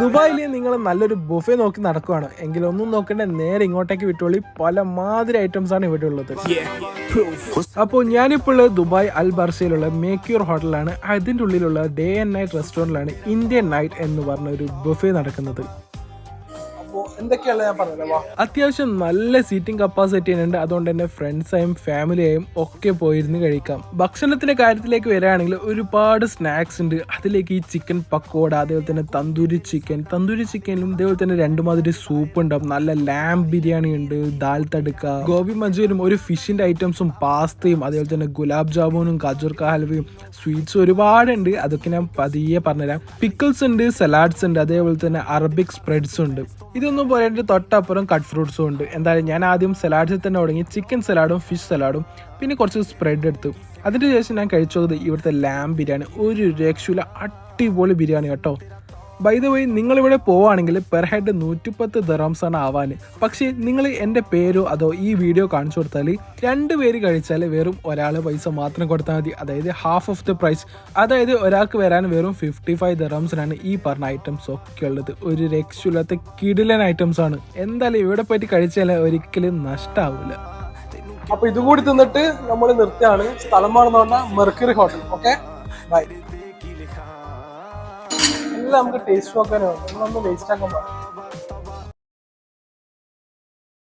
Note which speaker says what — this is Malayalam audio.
Speaker 1: ദുബായിൽ നിങ്ങൾ നല്ലൊരു ബുഫെ നോക്കി നടക്കുവാണ്. എങ്കിൽ ഒന്നും നോക്കണ്ട നേരെ ഇങ്ങോട്ടേക്ക് വിട്ടോളി. പല മാതിരി ഐറ്റംസ് ആണ് ഇവിടെ ഉള്ളത്. അപ്പോൾ ഞാനിപ്പോൾ ദുബായ് അൽ ബർസയിലുള്ള മേക്യൂർ ഹോട്ടലാണ്. അതിന്റെ ഉള്ളിലുള്ള ഡേ ആൻഡ് നൈറ്റ് റെസ്റ്റോറന്റിലാണ് ഇന്ത്യൻ നൈറ്റ് എന്ന് പറഞ്ഞ ഒരു ബുഫേ നടക്കുന്നത്. അത്യാവശ്യം നല്ല സീറ്റിംഗ് കപ്പാസിറ്റി ഉണ്ട്. അതുകൊണ്ട് തന്നെ ഫ്രണ്ട്സായും ഫാമിലിയായും ഒക്കെ പോയിരുന്ന് കഴിക്കാം. ഭക്ഷണത്തിന്റെ കാര്യത്തിലേക്ക് വരികയാണെങ്കിൽ ഒരുപാട് സ്നാക്സ് ഉണ്ട്. അതിലേക്ക് ഈ ചിക്കൻ പക്കോട അതേപോലെ തന്നെ തന്തൂരി ചിക്കൻ തന്തൂരി ചിക്കനിലും അതേപോലെ തന്നെ രണ്ട് മാതിരി സൂപ്പ് ഉണ്ടാവും. നല്ല ലാം ബിരിയാണി ഉണ്ട് ദാൽ തടുക്ക. ഗോബി മഞ്ചൂരിയും ഒരു ഫിഷിന്റെ ഐറ്റംസും പാസ്തയും അതേപോലെ തന്നെ ഗുലാബ് ജാമുനും കാജൂർ കാ ഹൽവയും സ്വീറ്റ്സ് ഒരുപാടുണ്ട്. അതൊക്കെ ഞാൻ പതിയെ പറഞ്ഞുതരാം. പിക്കിൾസ് ഉണ്ട് സലാഡ്സ് ഉണ്ട് അതേപോലെ തന്നെ അറബിക് സ്പ്രെഡ്സ് ഉണ്ട്. ഇതൊന്നും പോയിട്ട് തൊട്ടപ്പുറം കട്ട് ഫ്രൂട്ട്സും ഉണ്ട്. എന്തായാലും ഞാൻ ആദ്യം സലാഡ്സിൽ തന്നെ തുടങ്ങി ചിക്കൻ സലാഡും ഫിഷ് സലാഡും പിന്നെ കുറച്ച് സ്പ്രെഡ് എടുത്തു. അതിന് ശേഷം ഞാൻ കഴിച്ചത് ഇവിടുത്തെ ലാം ബിരിയാണി. ഒരു രക്ഷയില്ല അടിപൊളി ബിരിയാണി കേട്ടോ. ബൈ ദ വേ നിങ്ങൾ ഇവിടെ പോവുകയാണെങ്കിൽ പെർ ഹെഡ് നൂറ്റിപ്പത്ത് ദറംസ് ആണ് ആവാൻ. പക്ഷേ നിങ്ങൾ എന്റെ പേരോ അതോ ഈ വീഡിയോ കാണിച്ചു കൊടുത്താൽ രണ്ട് പേര് കഴിച്ചാൽ വെറും ഒരാൾ പൈസ മാത്രം കൊടുത്താൽ മതി. അതായത് ഹാഫ് ഓഫ് ദ പ്രൈസ് അതായത് ഒരാൾക്ക് വരാൻ വെറും ഫിഫ്റ്റി ഫൈവ് ദറംസിനാണ് ഈ പറഞ്ഞ ഐറ്റംസ് ഒക്കെ ഉള്ളത്. ഒരു രക്ഷയില്ലാത്ത കിടിലൻ ഐറ്റംസ് ആണ്. എന്തായാലും ഇവിടെ പറ്റി കഴിച്ചാൽ ഒരിക്കലും നഷ്ടാവില്ല അപ്പൊ ഇതുകൂടി തിന്നിട്ട് നമ്മൾ നിർത്തിയാണ്. സ്ഥലം മാറുന്ന പറഞ്ഞാൽ മെർക്കറി ഹോട്ടൽ ഓക്കെ ബൈ നമുക്ക് ടേസ്റ്റ് നോക്കാനോ നമ്മളൊന്ന് വേസ്റ്റ് ആക്കാൻ പാടില്ല.